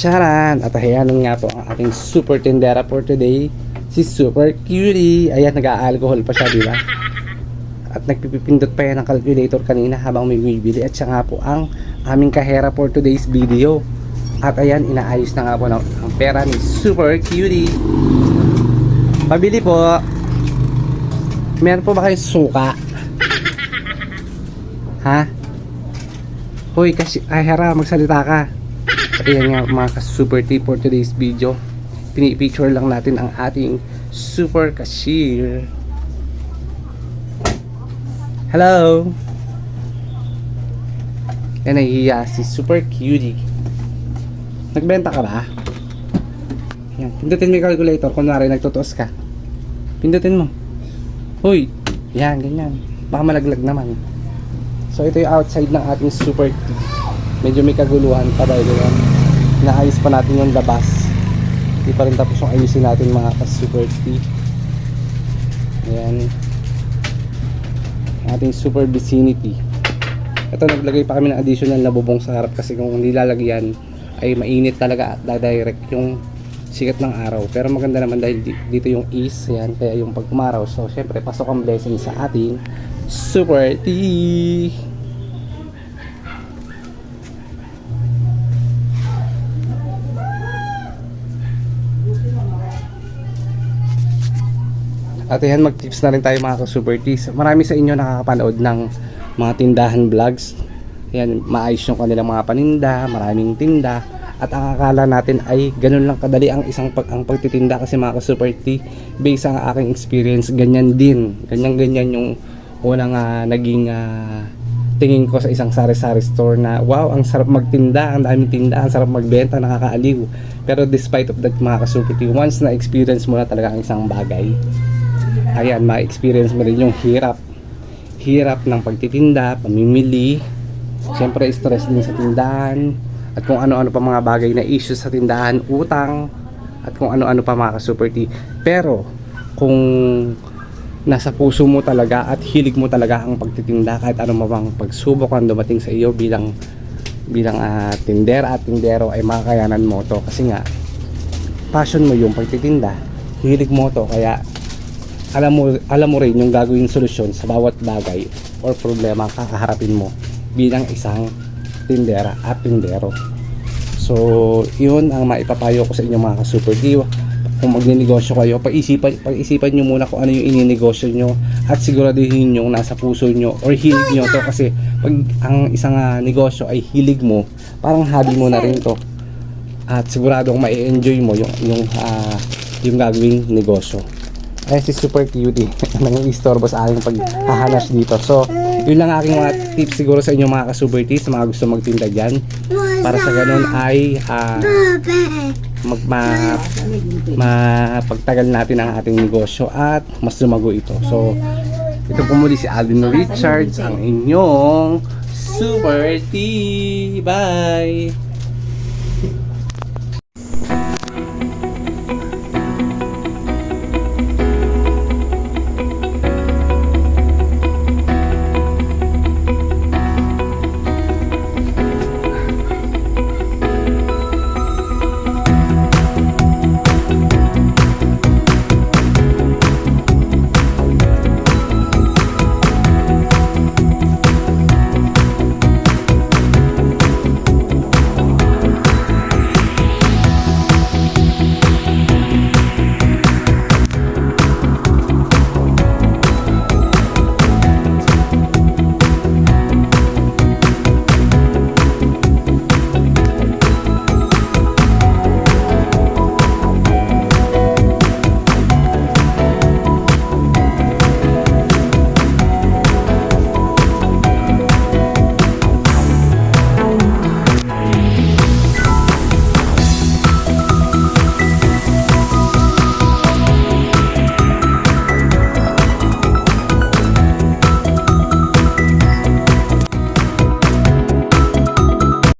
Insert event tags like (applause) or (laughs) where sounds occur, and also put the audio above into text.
Charan! At ayan nga po ang ating super tindera for today. Si Super Cutie. Ayan, nag-alcohol pa siya, di ba? At nagpipindot pa yan ng calculator kanina habang may bibili. At siya nga po ang aming kahera for today's video. At ayan, inaayos na nga po ng, ang pera ni Super Cutie. Pabili po. Meron po ba kayong suka? Ha? Hoy, kasi, ay magsalita ka. At yan nga mga ka-super tip for today's video. Pinipicture lang natin ang ating super cashier. Hello! Yan nahihiya si super cutie. Nagbenta ka ba? Yan, pindutin mo yung calculator. Kunwari, nagtutuos ka. Pindutin mo. Hoy! Yan, ganyan. Baka malaglag naman. So, ito yung outside ng ating super tea. Medyo may kaguluhan pa dahil yan. Naayos pa natin yung labas. Hindi pa rin tapos yung ayusin natin mga ka-super tea. Ayan. Ating super vicinity. Ito, naglagay pa kami ng additional na bubong sa harap kasi kung hindi lalagyan ay mainit talaga at direct yung sikat ng araw. Pero maganda naman dahil di- dito yung east, yan, kaya yung pag umaraw. So, syempre, pasok ang blessing sa ating super tea. At ayan, mag-tips na rin tayo mga ka-super teas. Marami sa inyo nakakapanood ng mga tindahan vlogs. Ayan, maayos yung kanilang mga paninda, maraming tinda. At ang akala natin ay ganun lang kadali ang isang pag ang pagtitinda kasi mga ka-super tea. Based sa aking experience, ganyan din. Ganyan-ganyan yung unang ah, naging ah, tingin ko sa isang sari-sari store na wow, ang sarap magtinda, ang daming tinda, ang sarap magbenta, nakakaaliw. Pero despite of that mga ka-super tea, once na experience mo na talaga ang isang bagay, ayan, ma-experience mo rin yung hirap. Hirap ng pagtitinda, pamimili, siyempre stress din sa tindahan, at kung ano-ano pa mga bagay na issues sa tindahan, utang, at kung ano-ano pa mga ka-super tea. Pero, kung nasa puso mo talaga at hilig mo talaga ang pagtitinda kahit ano mang pagsubok ang dumating sa iyo bilang bilang ah, tindera at tindero ay makakayanan mo to. Kasi nga passion mo yung pagtitinda. Hilig mo to. Kaya alam mo alam mo rin yung gagawin solusyon sa bawat bagay or problema kakaharapin mo bilang isang tindera at tindero. So, yun ang maipapayo ko sa inyo mga ka-super diwa. Kung magninegosyo kayo, pag-isipan, pag-isipan nyo muna kung ano yung ininegosyo nyo at siguraduhin yung nasa puso nyo or hilig nyo to kasi pag ang isang ah, negosyo ay hilig mo, parang hobby mo na rin to. At siguradong ma-enjoy mo yung yung ah, yung gagawing negosyo. Ay si Super Cutie. (laughs) Nang istorbo sa aking paghahanas dito. So, yun lang aking mga tips siguro sa inyo mga ka-super teas, sa mga gusto magtinda dyan. Para sa ganun ay ah, mag ma, mapagtagal natin ang ating negosyo at mas lumago ito. So, ito po muli si Alvin Richards, ang inyong Super Tea. Bye!